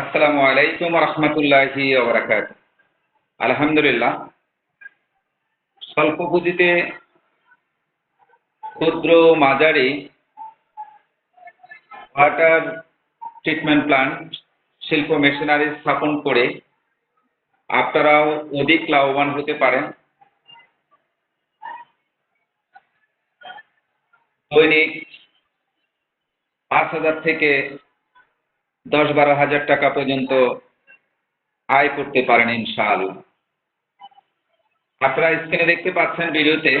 আসসালামু আলাইকুম রহমতুল্লাহি আলহামদুলিল্লাহ স্বল্প পুঁজিতে ক্ষুদ্র মাঝারি ওয়াটার ট্রিটমেন্ট প্লান্ট শিল্প মেশিনারি স্থাপন করে আপনারাও অধিক লাভবান হতে পারেন। দৈনিক পাঁচ হাজার থেকে দশ বারো হাজার টাকা পর্যন্ত আয় করতে পারেন ইনশাআল্লাহ। আপনারা স্ক্রিনে দেখতে পাচ্ছেন ভিডিওতে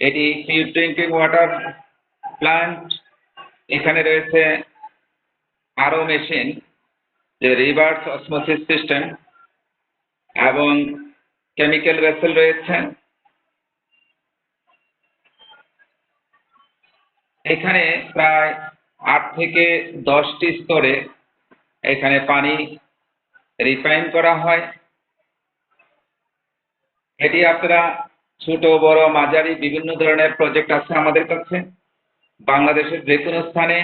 এটি পিউর ড্রিঙ্কিং ওয়াটার প্লান্ট এখানে রয়েছে আরও মেশিন, যে রিভার্স অসমোসিস সিস্টেম এবং কেমিক্যাল ভেসেল রয়েছে। এখানে প্রায় আট থেকে দশটি স্তরে এখানে পানি রিফাইন করা হয়। এটি আপনারা ছোট, বড়, মাঝারি বিভিন্ন ধরনের প্রজেক্ট আছে আমাদের কাছে। বাংলাদেশের যে কোনো স্থানে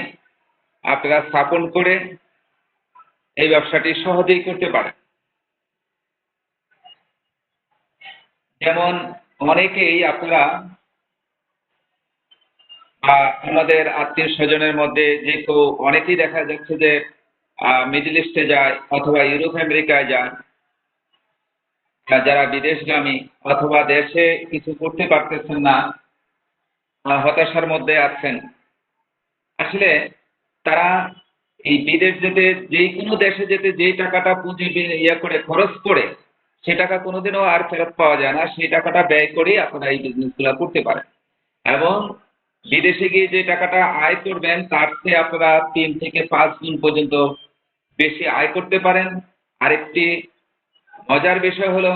আপনারা স্থাপন করে এই ব্যবসাটি সহজেই করতে পারেন। যেমন অনেকেই আপনারা আমাদের আত্মীয় স্বজনের মধ্যে যে কেউ অনেকেই দেখা যাচ্ছে যে মিডল ইস্টে যায় অথবা ইউরোপ আমেরিকায় যায় যারা বিদেশগামী অথবা দেশে কিছু করতে পারতেছেন না হতাশার মধ্যে আছেন, আসলে তারা এই বিদেশ যেতে যেই কোনো দেশে যেতে যেই টাকাটা পুঁজি ইয়ে করে খরচ করে, সে টাকা কোনোদিনও আর ফেরত পাওয়া যায় না সেই টাকাটা ব্যয় করেই আপনারা এই বিজনেসগুলো করতে পারেন। এবং বিদেশে গিয়ে যে টাকাটা আয় করবেন, তার চেয়ে আপনারা তিন থেকে পাঁচ গুণ পর্যন্ত বেশি আয় করতে পারেন। আরেকটি মজার বিষয় হলো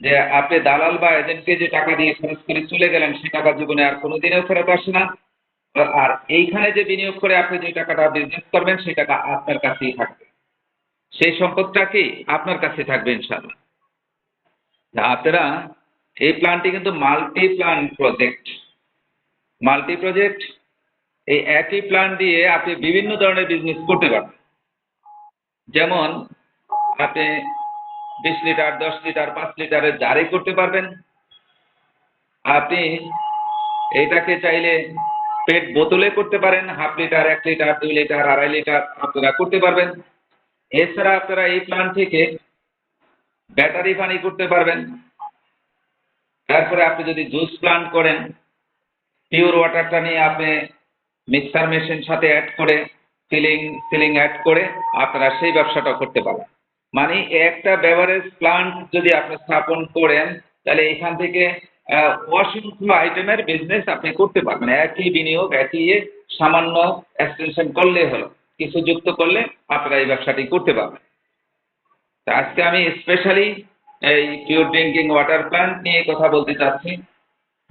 যে আপনি দালাল বা এজেন্টকে যে টাকা দিয়ে খরচ করে চলে গেলেন, সে টাকা জীবনে আর কোনোদিনও ফেরত আসে না। আর এইখানে যে বিনিয়োগ করে আপনি যে টাকাটা বিজনেস করবেন সেই টাকা আপনার কাছেই থাকবে। সেই সম্পদটা কি আপনার কাছে থাকবে ইনশাল্লাহ আপনারা এই প্ল্যানটি কিন্তু multi plan project multi project এই একই প্ল্যান দিয়ে আপনি বিভিন্ন ধরনের বিজনেস করতে পারবেন। যেমন, আপনি বিশ লিটার, দশ লিটার, পাঁচ লিটারের জারি করতে পারবেন। আপনি এটাকে চাইলে পেট বোতলে করতে পারেন, হাফ লিটার, এক লিটার, দুই লিটার, আড়াই লিটার আপনারা করতে পারবেন। এছাড়া আপনারা এই প্ল্যান থেকে ব্যাটারি পানি করতে পারবেন। তারপরে আপনি যদি জুস প্লান্ট করেন পিওর ওয়াটারটা নিয়ে আপনি মিক্সার মেশিন সাথে অ্যাড করে সিলিং সিলিং অ্যাড করে আপনারা সেই ব্যবসাটা করতে পারেন মানে একটা বেভারেজ প্লান্ট যদি আপনি স্থাপন করেন, তাহলে এখান থেকে অসংখ্য আইটেমের বিজনেস আপনি করতে পারবেন। একই বিনিয়োগ, একই সামান্য এক্সটেনশন করলে হলো, কিছু যুক্ত করলে আপনারা এই ব্যবসাটি করতে পারবেন। আজকে আমি স্পেশালি এই পিওর ড্রিঙ্কিং ওয়াটার প্ল্যান্ট নিয়ে কথা বলতে চাচ্ছি।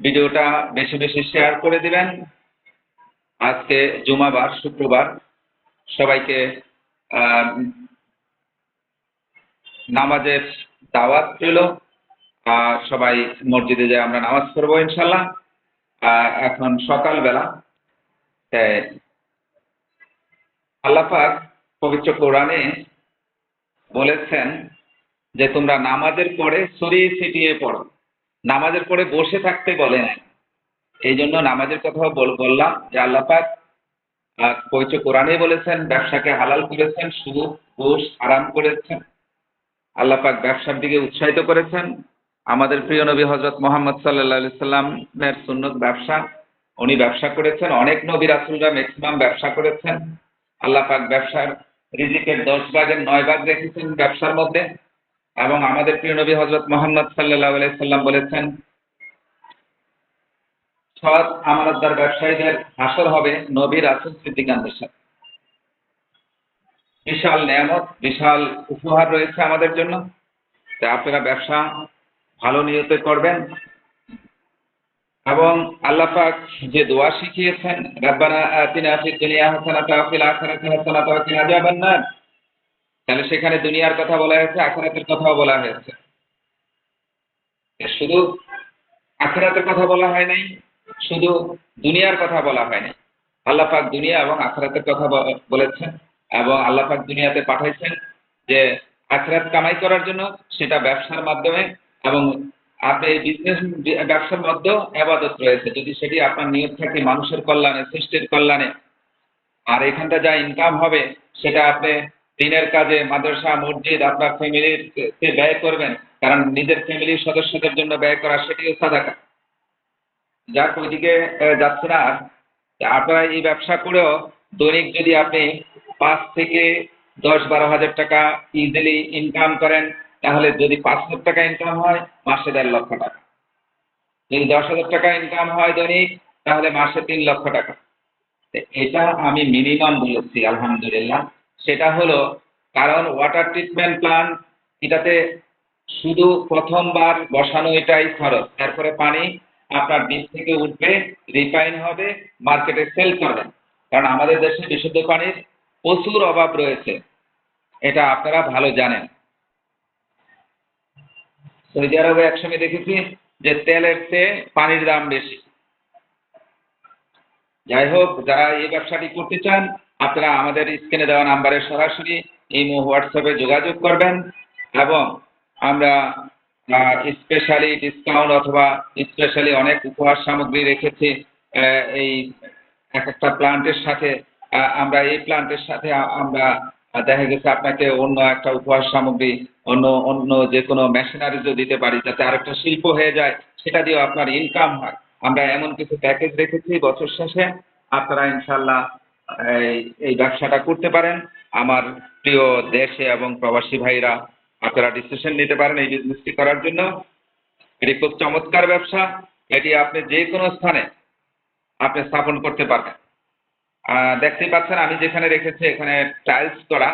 ভিডিওটা বেশি বেশি শেয়ার করে দিবেন। আজকে জুমাবার, শুক্রবার, সবাইকে নামাজের দাওয়াত ছিল আর সবাই মসজিদে যায় আমরা নামাজ পড়ব ইনশাল্লাহ এখন সকালবেলা আল্লাপাক পবিত্র কোরআনে বলেছেন যে তোমরা নামাজের পরে সরিয়ে ছিটিয়ে পড়ো। নামাজের পরে বসে থাকতে বলে নাই এই জন্য নামাজের কথাও বললাম যে আল্লাপাক পবিত্র কোরআনে বলেছেন, ব্যবসাকে হালাল করেছেন সুদ ঘুষ আরাম করেছেন। আল্লাপাক ব্যবসার দিকে উৎসাহিত করেছেন। আমাদের প্রিয় নবী হজরত মোহাম্মদ সাল্লা সাল্লামের সুন্নত ব্যবসা, উনি ব্যবসা করেছেন। অনেক নবী রাসুলরা ম্যাক্সিমাম ব্যবসা করেছেন। আল্লাপাক ব্যবসার রিজিকের দশ ভাগের নয় ভাগ রেখেছেন ব্যবসার মধ্যে। এবং আমাদের প্রিয় নবী হজরত মোহাম্মদ সাল্লাহ সাল্লাম বলেছেন, সৎ আমানতদার ব্যবসায়ীদের হাসর হবে নবী রাসুল সিদ্দিকানদের সাথে। বিশাল নিয়ামত, বিশাল উপহার রয়েছে আমাদের জন্য। তা আপনারা ব্যবসা ভালো নিয়তে করবেন। এবং আল্লাপাক যে দোয়া শিখিয়েছেন, রাব্বানা আতিনা ফিদ দুনিয়া হাসানাতা ওয়া ফিল আখিরাতি হাসানাতা ওয়া কিনা তাহলে সেখানে দুনিয়ার কথা বলা হয়েছে, আখেরাতের কথাও বলা হয়েছে? শুধু আখেরাতের কথা বলা হয় নাই, শুধু দুনিয়ার কথা বলা হয় নাই। আল্লাহ পাক দুনিয়া এবং আখেরাতের কথা বলেছেন এবং আল্লাহ পাক দুনিয়াতে পাঠাইছেন যে আখরাত কামাই করার জন্য সেটা ব্যবসার মাধ্যমে এবং আপনি বিজনেস ব্যবসার মধ্যেও আবাদত রয়েছে। যদি সেটি আপনার নিয়োগ থাকে মানুষের কল্যাণে, সৃষ্টির কল্যাণে, আর এখানটা যা ইনকাম হবে, সেটা আপনি দিনের কাজে মাদ্রাসা, মসজিদ আপনার ফ্যামিলির ব্যয় করবেন। কারণ নিজের ফ্যামিলির সদস্যদের জন্য ব্যয় করা সেটিও সাদাকা। যাক, ওইদিকে যাচ্ছে না আপনারা এই ব্যবসা করেও দৈনিক যদি আপনি পাঁচ থেকে দশ বারো হাজার টাকা ইজিলি ইনকাম করেন, তাহলে যদি পাঁচ হাজার টাকা ইনকাম হয়, মাসে দেড় লক্ষ টাকা। যদি দশ হাজার টাকা ইনকাম হয় দৈনিক, তাহলে মাসে তিন লক্ষ টাকা। এটা আমি মিনিমাম বলেছি, আলহামদুলিল্লাহ। সেটা হলো, কারণ ওয়াটার ট্রিটমেন্ট প্ল্যান্ট এটাতে শুধু প্রথমবার বসানো এটাই খরচ। তারপরে পানি আপনার ডিপ থেকে উঠবে রিফাইন হবে মার্কেটে সেল করবেন। কারণ আমাদের দেশে বিশুদ্ধ পানির প্রচুর অভাব রয়েছে। এটা আপনারা ভালো জানেন। সৌদি আরবে একসময় দেখেছি যে তেলের চেয়ে পানির দাম বেশি। যাই হোক, যারা এই ব্যবসাটি করতে চান, আপনারা আমাদের স্ক্রিনে দেওয়া নাম্বারে সরাসরি ইমো, হোয়াটসঅ্যাপে যোগাযোগ করবেন এবং আমরা স্পেশালি ডিসকাউন্ট অথবা স্পেশালি অনেক উপহার সামগ্রী রেখেছি এই এক একটা প্লান্টের সাথে আমরা এই প্লান্টের সাথে আমরা দেখা গেছে আপনাকে অন্য একটা উপহার সামগ্রী, অন্য অন্য যে কোনো মেশিনারিজও দিতে পারি, যাতে আরেকটা শিল্প হয়ে যায়, সেটা দিয়েও আপনার ইনকাম হয়। আমরা এমন কিছু প্যাকেজ রেখেছি বছর শেষে। আপনারা ইনশাল্লাহ এই ব্যবসাটা করতে পারেন। আমার প্রিয় দেশে এবং প্রবাসী ভাইরা, আপনারা ডিসিশন নিতে পারেন এই বিজনেসটি করার জন্য। এটি খুব চমৎকার ব্যবসা। এটি আপনি যে কোনো স্থানে আপনি স্থাপন করতে পারবেন। দেখতেই পাচ্ছেন, আমি যেখানে রেখেছি এখানে টাইলস করা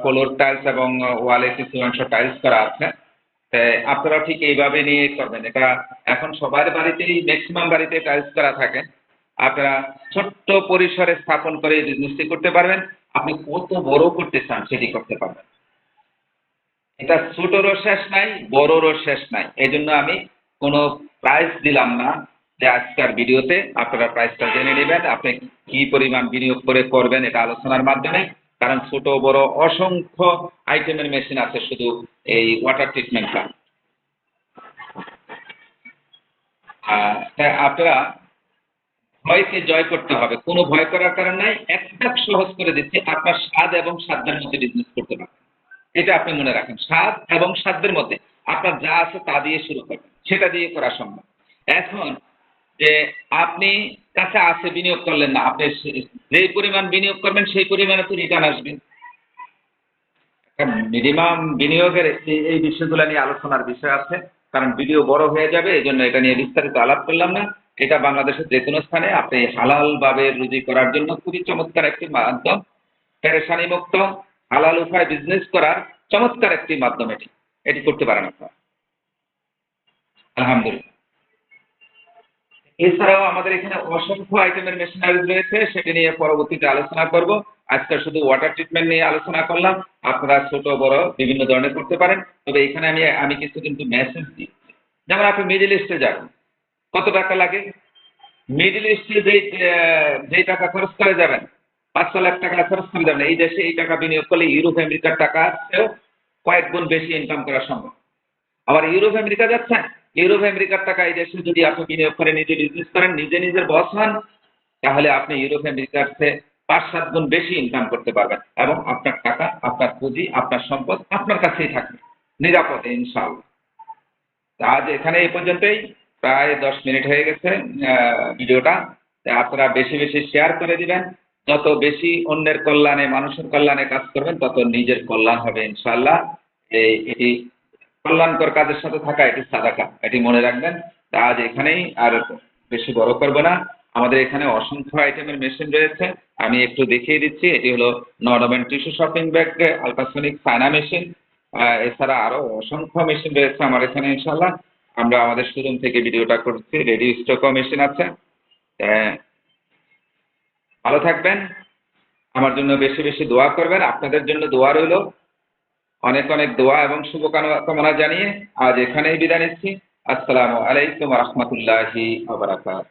ফ্লোর টাইলস এবং ওয়ালে কিছু অংশ টাইলস করা আছে। আপনারা ঠিক এইভাবে নিয়ে করবেন। এটা এখন সবার বাড়িতেই ম্যাক্সিমাম বাড়িতে টাইলস করা থাকে। আপনারা ছোট্ট পরিসরে স্থাপন করে এই বিজনেসটি করতে পারবেন। আপনি কত বড় করতে চান সেটি করতে পারবেন। এটা ছোটরও শেষ নাই, বড়রও শেষ নাই। এই জন্য আমি কোনো প্রাইস দিলাম না যে আজকের ভিডিওতে আপনারা প্রাইসটা জেনে নেবেন। আপনি কি পরিমাণ বিনিয়োগ করে করবেন এটা আলোচনার মাধ্যমে। কারণ ছোট, বড় অসংখ্য আইটেমের মেশিন আছে শুধু এই ওয়াটার ট্রিটমেন্ট প্লান্ট আপনারা ভয়কে জয় করতে হবে। কোনো ভয় করার কারণ নাই, একটা সহজ করে দিচ্ছি, আপনার স্বাদ এবং সাধ্যের মধ্যে বিজনেস করতে পারবেন। এটা আপনি মনে রাখেন, স্বাদ এবং সাধ্যের মধ্যে আপনার যা আছে তা দিয়ে শুরু করবেন, সেটা দিয়ে করা সম্ভব। এখন যে আপনি কাছে আছে, বিনিয়োগ করলেন না। আপনি যেই পরিমাণ বিনিয়োগ করবেন, সেই পরিমাণে তো রিটার্ন আসবেন মিনিমাম বিনিয়োগের এই- বিষয়গুলো নিয়ে আলোচনার বিষয় আছে। কারণ ভিডিও বড় হয়ে যাবে, এই জন্য এটা নিয়ে বিস্তারিত আলাপ করলাম না। এটা বাংলাদেশের যে কোনো স্থানে আপনি হালাল ভাবে রুজি করার জন্য খুবই চমৎকার একটি মাধ্যম। পেরেশানি মুক্ত হালাল উপায় বিজনেস করার চমৎকার একটি মাধ্যম এটি। এটি করতে পারেন আপনার। আলহামদুলিল্লাহ। এছাড়াও আমাদের এখানে অসংখ্য আইটেমের মেশিনারিজ রয়েছে, সেটি নিয়ে পরবর্তীতে আলোচনা করব। আজকে শুধু ওয়াটার ট্রিটমেন্ট নিয়ে আলোচনা করলাম। আপনারা ছোট, বড়, বিভিন্ন ধরনের করতে পারেন। তবে এখানে আমি আমি কিছু কিন্তু মেসেজ দিই যেমন আপনি মিডিল ইস্টে যাবেন কত টাকা লাগে? মিডিল ইস্টে যে যেই টাকা খরচ করে যাবেন, পাঁচশো লাখ টাকা খরচ করে যাবেন, এই দেশে এই টাকা বিনিয়োগ করলে ইউরোপ আমেরিকার টাকা কয়েক গুণ বেশি ইনকাম করা সম্ভব। আবার ইউরোপ আমেরিকা যাচ্ছেন? ইউরোপ আমেরিকার টাকা এই দেশে যদি আপনি বিনিয়োগ করে নিজে বিজনেস করেন, নিজে নিজের বস হন, তাহলে আপনি ইউরোপ আমেরিকার চেয়ে পাঁচ সাত গুণ বেশি ইনকাম করতে পারবেন এবং আপনার টাকা, আপনার পুঁজি, আপনার সম্পদ আপনার কাছেই থাকবে। নিরাপদে, ইনশাআল্লাহ। আজ এখানে এই পর্যন্তই। প্রায় দশ মিনিট হয়ে গেছে ভিডিওটা। আপনারা বেশি বেশি শেয়ার করে দিবেন। যত বেশি অন্যের কল্যাণে, মানুষের কল্যাণে কাজ করবেন, তত নিজের কল্যাণ হবে, ইনশাআল্লাহ। এটি কল্যাণকর কাজের সাথে থাকা, এটি সাদাকা। এটি মনে রাখবেন আজ এখানেই আর বেশি বড় করব না। আমাদের এখানে অসংখ্য আইটেমের মেশিন রয়েছে। আমি একটু দেখিয়ে দিচ্ছি, এটি হলো নর্ডমেন্ট টিস্যু শপিং ব্যাগ আলট্রাসনিক সাইনা মেশিন এছাড়া আরও অসংখ্য মেশিন রয়েছে আমার এখানে ইনশাল্লাহ আমরা আমাদের শোরুম থেকে ভিডিওটা করছি রেডি স্টকও মেশিন আছে। ভালো থাকবেন। আমার জন্য বেশি বেশি দোয়া করবেন। আপনাদের জন্য দোয়া রইল। অনেক অনেক দোয়া এবং শুভকামনা জানিয়ে আজ এখানেই বিদায় নিচ্ছি। আসসালামু আলাইকুম রহমতুল্লাহি আবরাকাত